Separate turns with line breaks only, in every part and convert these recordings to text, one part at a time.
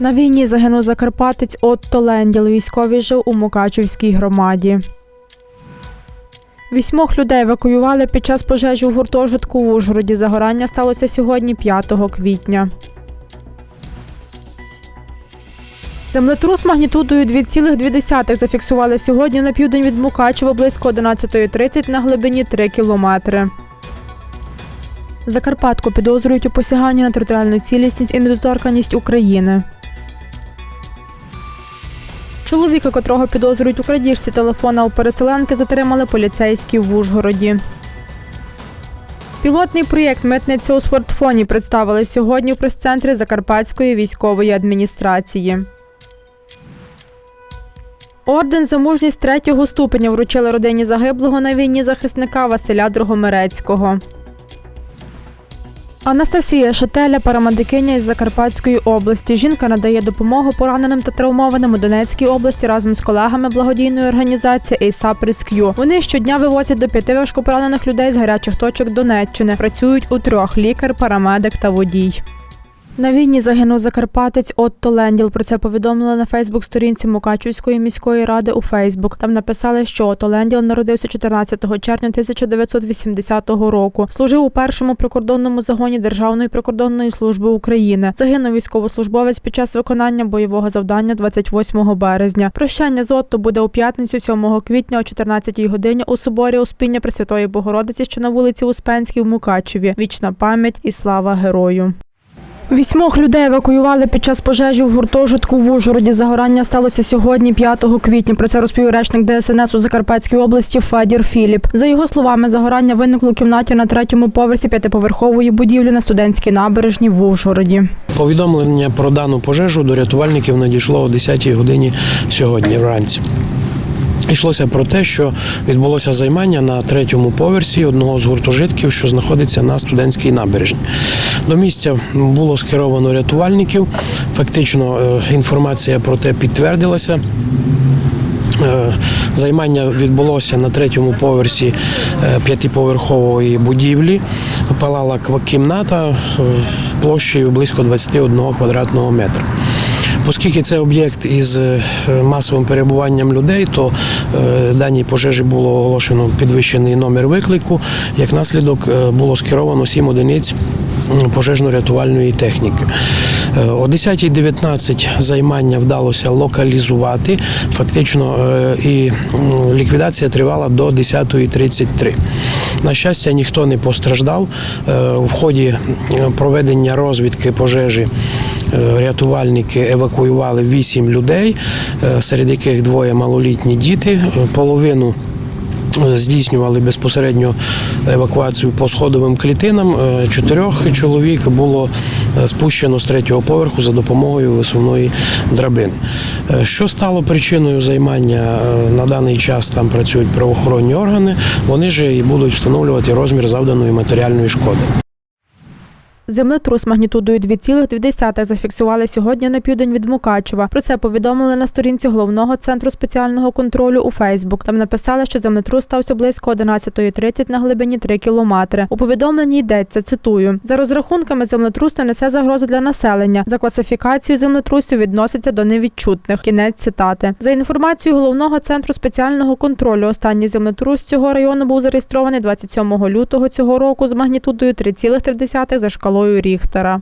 На війні загинув закарпатець Отто Ленділ. Військовий жив у Мукачівській громаді. Вісьмох людей евакуювали під час пожежі у гуртожитку в Ужгороді. Загорання сталося сьогодні, 5 квітня. Землетрус магнітудою 2,2 зафіксували сьогодні на південь від Мукачева близько 11.30 на глибині 3 кілометри. Закарпатку підозрюють у посяганні на територіальну цілісність і недоторканність України. Чоловіка, котрого підозрюють у крадіжці телефона у переселенки, затримали поліцейські в Ужгороді. Пілотний проєкт Митниця у смартфоні представили сьогодні в прес-центрі Закарпатської військової адміністрації. Орден за мужність третього ступеня вручили родині загиблого на війні захисника Василя Дрогомерецького. Анастасія Шотеля, парамедикиня із Закарпатської області. Жінка надає допомогу пораненим та травмованим у Донецькій області разом з колегами благодійної організації ASAP Rescue. Вони щодня вивозять до п'яти важкопоранених людей з гарячих точок Донеччини. Працюють у трьох: лікар, парамедик та водій. На війні загинув закарпатець Отто Ленділ. Про це повідомили на Фейсбук-сторінці Мукачівської міської ради у Фейсбук. Там написали, що Отто Ленділ народився 14 червня 1980 року. Служив у першому прикордонному загоні Державної прикордонної служби України. Загинув військовослужбовець під час виконання бойового завдання 28 березня. Прощання з Отто буде у п'ятницю 7 квітня о 14 годині у соборі Успіння Пресвятої Богородиці, що на вулиці Успенській в Мукачеві. Вічна пам'ять і слава герою. Вісьмох людей евакуювали під час пожежі в гуртожитку в Ужгороді. Загорання сталося сьогодні, 5 квітня. Про це розповів речник ДСНС у Закарпатській області Федір Філіп. За його словами, загорання виникло у кімнаті на третьому поверсі п'ятиповерхової будівлі на студентській набережні в Ужгороді.
Повідомлення про дану пожежу до рятувальників надійшло о 10-й годині сьогодні вранці. Йшлося про те, що відбулося займання на третьому поверсі одного з гуртожитків, що знаходиться на студентській набережні. До місця було скеровано рятувальників. Фактично е, інформація про те підтвердилася. Е, Займання відбулося на третьому поверсі е, п'ятиповерхової будівлі. Палала кімната площею близько 21 квадратного метра. Оскільки це об'єкт із е, масовим перебуванням людей, то е, даній пожежі було оголошено підвищений номер виклику. Як наслідок е, було скеровано 7 одиниць пожежно-рятувальної техніки. Е, О 10.19 займання вдалося локалізувати. Фактично е, і ліквідація тривала до 10.33. На щастя, ніхто не постраждав. Е, В ході проведення розвідки пожежі рятувальники евакуювали 8 людей, серед яких двоє малолітні діти. Половину здійснювали безпосередньо евакуацію по сходовим клітинам. Е, Чотирьох чоловік було е, спущено з третього поверху за допомогою висувної драбини. Е, Що стало причиною займання на даний час? Там працюють правоохоронні органи. Вони ж і будуть встановлювати розмір завданої матеріальної шкоди.
Землетрус магнітудою 2,2 зафіксували сьогодні на південь від Мукачева. Про це повідомили на сторінці головного центру спеціального контролю у Фейсбук. Там написали, що землетрус стався близько 11.30 на глибині 3 кілометри. У повідомленні йдеться цитую: за розрахунками землетрус не несе загрози для населення. За класифікацією землетрусів відноситься до невідчутних. Кінець цитати. За інформацією головного центру спеціального контролю. Останній землетрус цього району був зареєстрований 27 лютого цього року з магнітудою 3,3 за шкалою Ріхтера.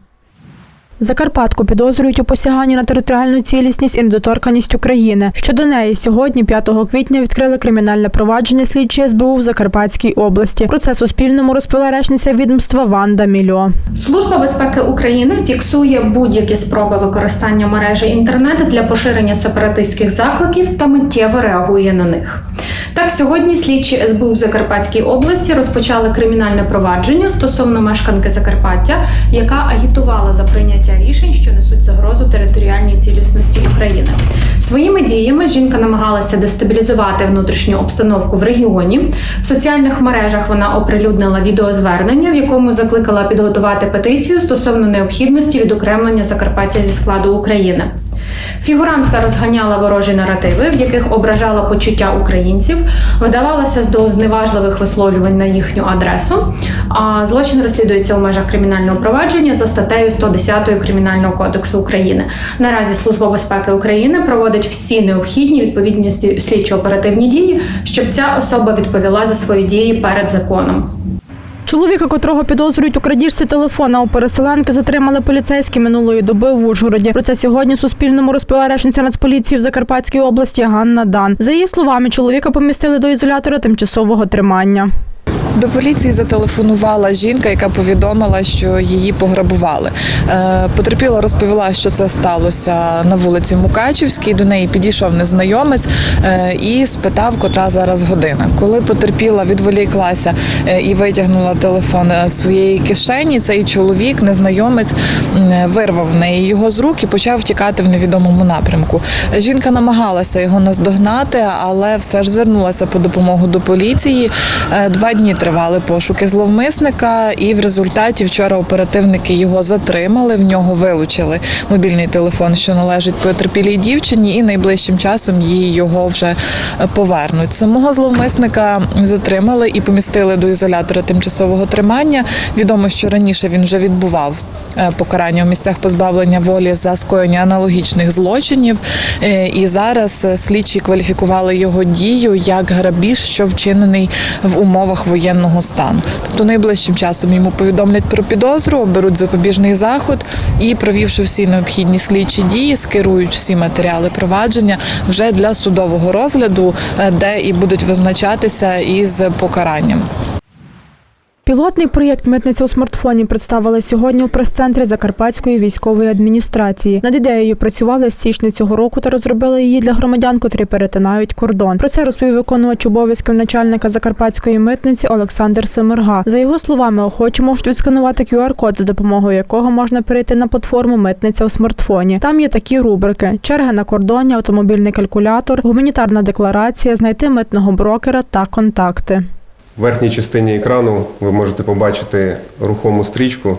Закарпатку підозрюють у посяганні на територіальну цілісність і недоторканність України. Щодо неї сьогодні, 5 квітня, відкрили кримінальне провадження слідчі СБУ в Закарпатській області. Про це Суспільному розповіла речниця відомства Ванда Мільо.
Служба безпеки України фіксує будь-які спроби використання мережі інтернет для поширення сепаратистських закликів та миттєво реагує на них. Так, сьогодні слідчі СБУ в Закарпатській області розпочали кримінальне провадження стосовно мешканки Закарпаття, яка агітувала за прийняття рішень, що несуть загрозу територіальній цілісності України. Своїми діями жінка намагалася дестабілізувати внутрішню обстановку в регіоні. В соціальних мережах вона оприлюднила відеозвернення, в якому закликала підготувати петицію стосовно необхідності відокремлення Закарпаття зі складу України. Фігурантка розганяла ворожі наративи, в яких ображала почуття українців, вдавалася до зневажливих висловлювань на їхню адресу. А злочин розслідується у межах кримінального провадження за статтею 110 Кримінального кодексу України. Наразі Служба безпеки України проводить всі необхідні відповідності слідчо-оперативні дії, щоб ця особа відповіла за свої дії перед законом.
Чоловіка, котрого підозрюють у крадіжці телефона у переселенки, затримали поліцейські минулої доби в Ужгороді. Про це сьогодні Суспільному розповіла речниця Нацполіції в Закарпатській області Ганна Дан. За її словами, чоловіка помістили до ізолятора тимчасового тримання.
До поліції зателефонувала жінка, яка повідомила, що її пограбували. Е, Потерпіла розповіла, що це сталося на вулиці Мукачівській. До неї підійшов незнайомець е, і спитав, котра зараз година. Коли потерпіла, відволіклася е, і витягнула телефон з своєї кишені. Цей чоловік, незнайомець, вирвав в неї його з рук і почав втікати в невідомому напрямку. Жінка намагалася його наздогнати, але все ж звернулася по допомогу до поліції. Два дні тривали пошуки зловмисника, і в результаті вчора оперативники його затримали. В нього вилучили мобільний телефон, що належить потерпілій дівчині, і найближчим часом їй його вже е, повернуть. Самого зловмисника затримали і помістили до ізолятора тимчасового тримання. Відомо, що раніше він вже відбував е, покарання в місцях позбавлення волі за скоєння аналогічних злочинів. Е, І зараз слідчі кваліфікували його дію як грабіж, що вчинений в умовах воєнного стану. Тобто найближчим часом йому повідомлять про підозру, оберуть запобіжний заход і, провівши всі необхідні слідчі дії, скерують всі матеріали провадження вже для судового розгляду, е, де і будуть визначатися із покаранням.
Пілотний проєкт Митниця у смартфоні представили сьогодні у прес-центрі Закарпатської військової адміністрації. Над ідеєю працювали з січня цього року та розробили її для громадян, котрі перетинають кордон. Про це розповів виконувач обов'язків начальника Закарпатської митниці Олександр Семерга. За його словами, охочі можуть відсканувати QR-код, за допомогою якого можна перейти на платформу Митниця у смартфоні. Там є такі рубрики: черги на кордоні, автомобільний калькулятор, гуманітарна декларація, знайти митного брокера та контакти.
В верхній частині екрану ви можете побачити рухому стрічку.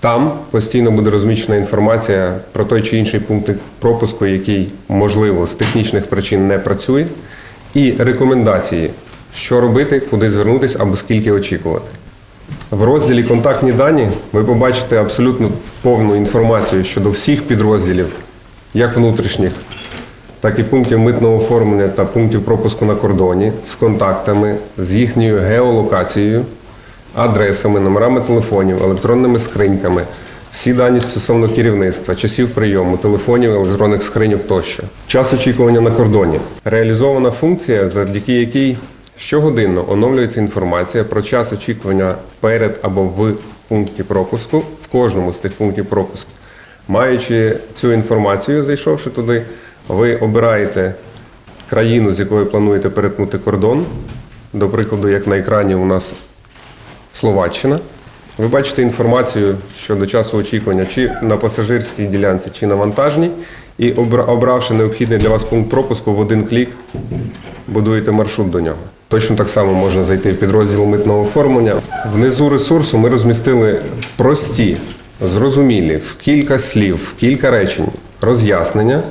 Там постійно буде розміщена інформація про той чи інший пункт пропуску, який, можливо, з технічних причин не працює, і рекомендації, що робити, куди звернутися або скільки очікувати. В розділі Контактні дані ви побачите абсолютно повну інформацію щодо всіх підрозділів, як внутрішніх, так і пунктів митного оформлення та пунктів пропуску на кордоні з контактами, з їхньою геолокацією, адресами, номерами телефонів, електронними скриньками, всі дані стосовно керівництва, часів прийому, телефонів, електронних скриньок тощо. Час очікування на кордоні. Реалізована функція, завдяки якій щогодинно оновлюється інформація про час очікування перед або в пункті пропуску в кожному з тих пунктів пропуску. Маючи цю інформацію, зайшовши туди, ви обираєте країну, з якою плануєте перетнути кордон. До прикладу, як на екрані у нас Словаччина. Ви бачите інформацію щодо часу очікування чи на пасажирській ділянці, чи на вантажній. І обравши необхідний для вас пункт пропуску в один клік, будуєте маршрут до нього. Точно так само можна зайти в підрозділ митного оформлення. Внизу ресурсу ми розмістили прості, зрозумілі, в кілька слів, в кілька речень роз'яснення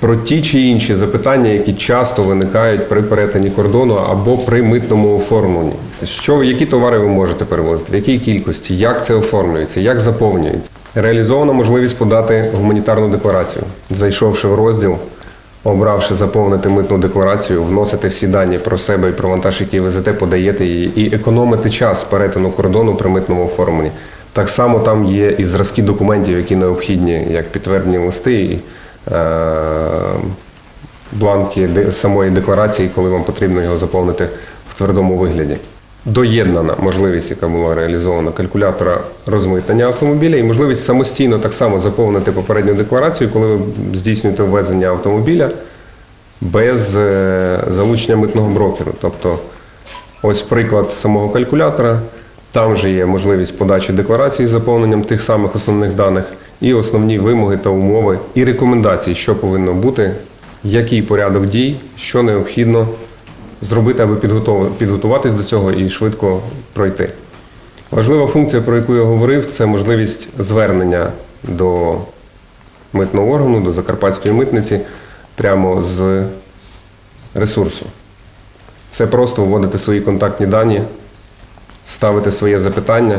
про ті чи інші запитання, які часто виникають при перетині кордону або при митному оформленні. Що, які товари ви можете перевозити, в якій кількості, як це оформлюється, як заповнюється. Реалізована можливість подати гуманітарну декларацію, зайшовши в розділ, обравши заповнити митну декларацію, вносити всі дані про себе і про вантаж, який везете, подаєте її, і економити час перетину кордону при митному оформленні. Так само там є і зразки документів, які необхідні, як підтвердні листи бланки самої декларації, коли вам потрібно його заповнити в твердому вигляді. Доєднана можливість, яка була реалізована калькулятора розмитнення автомобіля, і можливість самостійно так само заповнити попередню декларацію, коли ви здійснюєте ввезення автомобіля без е, залучення митного брокеру. Тобто, ось приклад самого калькулятора. Там вже є можливість подачі декларації з заповненням тих самих основних даних, і основні вимоги та умови, і рекомендації, що повинно бути, який порядок дій, що необхідно зробити, аби підготуватись до цього і швидко пройти. Важлива функція, про яку я говорив, це можливість звернення до митного органу, до закарпатської митниці прямо з ресурсу. Все просто вводити свої контактні дані, ставити своє запитання.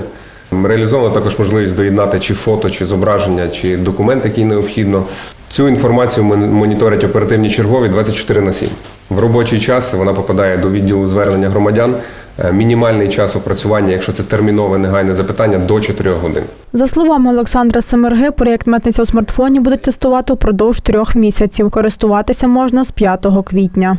Реалізовано також можливість доєднати чи фото, чи зображення, чи документ, який необхідно. Цю інформацію мон- моніторять оперативні чергові 24 на 7. В робочий час вона попадає до відділу звернення громадян. Е, Мінімальний час опрацювання, якщо це термінове негайне запитання, до 4 годин.
За словами Олександра Семерги, проєкт митниця у смартфоні будуть тестувати упродовж трьох місяців. Користуватися можна з 5 квітня.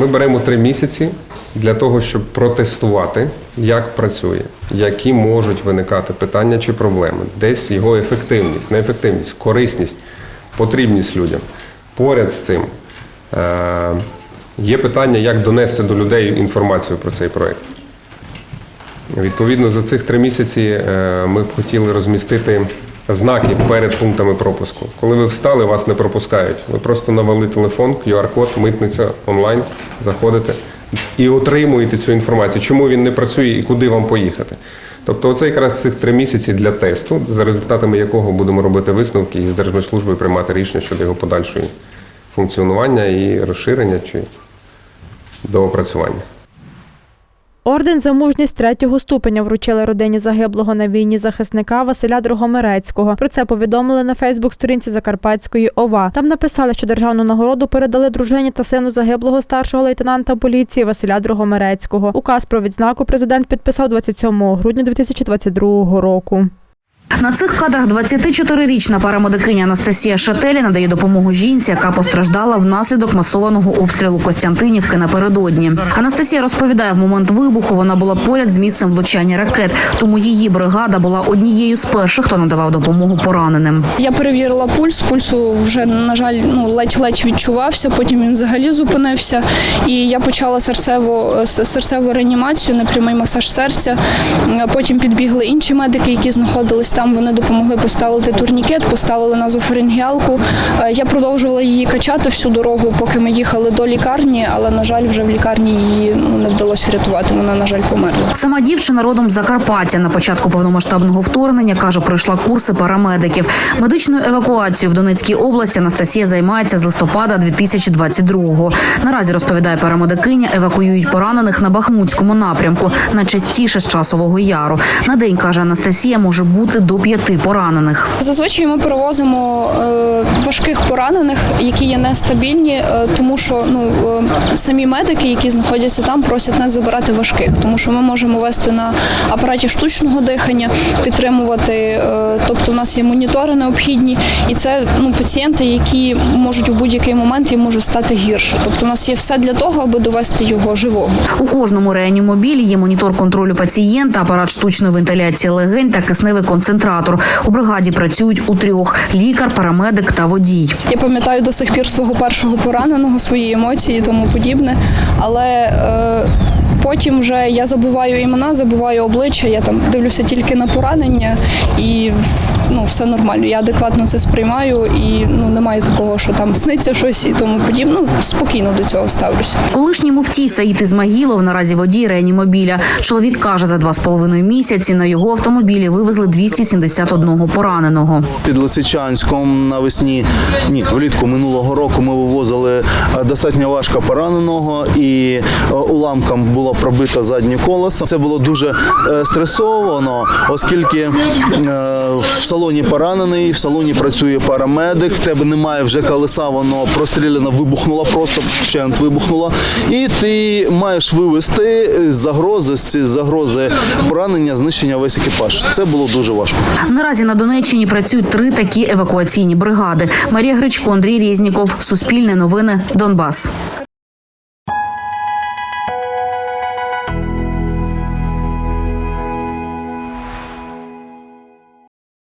Ми беремо три місяці для того, щоб протестувати, як працює, які можуть виникати питання чи проблеми, десь його ефективність, неефективність, корисність, потрібність людям. Поряд з цим е- є питання, як донести до людей інформацію про цей проект. Відповідно, за цих три місяці е, ми б хотіли розмістити знаки перед пунктами пропуску. Коли ви встали, вас не пропускають. Ви просто навели телефон, QR-код, митниця онлайн, заходите і отримуєте цю інформацію, чому він не працює і куди вам поїхати. Тобто, оце якраз цих три місяці для тесту, за результатами якого будемо робити висновки і з Держмитслужби приймати рішення щодо його подальшої функціонування і розширення чи доопрацювання.
Орден за мужність третього ступеня вручили родині загиблого на війні захисника Василя Дрогомирецького. Про це повідомили на Фейсбук-сторінці Закарпатської ОВА. Там написали, що державну нагороду передали дружині та сину загиблого старшого лейтенанта поліції Василя Дрогомирецького. Указ про відзнаку президент підписав 27 грудня 2022 року.
На цих кадрах 24-річна парамедикиня Анастасія Шателі надає допомогу жінці, яка постраждала внаслідок масованого обстрілу Костянтинівки напередодні. Анастасія розповідає, в момент вибуху вона була поряд з місцем влучання ракет, тому її бригада була однією з перших, хто надавав допомогу пораненим.
Я перевірила пульс. Пульсу вже на жаль, ну ледь-ледь відчувався. Потім він взагалі зупинився. І я почала серцеву серцеву реанімацію, непрямий масаж серця. Потім підбігли інші медики, які знаходились там. Вони допомогли поставити турнікет, поставили назофарингіалку. Е, Я продовжувала її качати всю дорогу, поки ми їхали до лікарні, але на жаль, вже в лікарні її ну, не вдалося врятувати. Вона на жаль померла.
Сама дівчина родом з Закарпаття на початку повномасштабного вторгнення каже, пройшла курси парамедиків. Медичною евакуацією в Донецькій області Анастасія займається з листопада 2022-го. Наразі розповідає парамедикиня, евакуюють поранених на Бахмутському напрямку, найчастіше з часового яру. На день каже Анастасія, може бути до п'яти поранених.
Зазвичай ми перевозимо е, важких поранених, які є нестабільні, е, тому що ну е, самі медики, які знаходяться там, просять нас забирати важких, тому що ми можемо вести на апараті штучного дихання, підтримувати. тобто, у нас є монітори необхідні, і це ну пацієнти, які можуть у будь-який момент їм може стати гірше. Тобто, у нас є все для того, аби довести його живого.
У кожному реанімобілі є монітор контролю пацієнта, апарат штучної вентиляції легень та кисневий концентратор. У бригаді працюють у трьох: лікар, парамедик та водій.
Я пам'ятаю до сих пір свого першого пораненого, свої емоції тому подібне. Але е, потім вже я забуваю імена, забуваю обличчя, я там дивлюся тільки на поранення і ну, все нормально. Я адекватно це сприймаю і ну, немає такого, що там сниться щось і тому подібне. Ну, спокійно до цього ставлюся.
Колишній муфтій Саїд Ізмагілов наразі водій реанімобіля. Чоловік каже, за два з половиною місяці на його автомобілі вивезли 271 пораненого.
Під Лисичанськом навесні, ні, влітку минулого року ми вивозили е, достатньо важко пораненого і е, уламком було пробито заднє колесо. Це було дуже е, стресовано, оскільки в салоні поранений, в салоні працює парамедик, в тебе немає вже колеса, воно простріляно, вибухнуло, просто вщент вибухнуло. І ти маєш вивести з загрози, з загрози поранення, знищення весь екіпаж. Це було дуже важко.
Наразі на Донеччині працюють три такі евакуаційні бригади. Марія Гречко, Андрій Резніков, Суспільне новини, Донбас.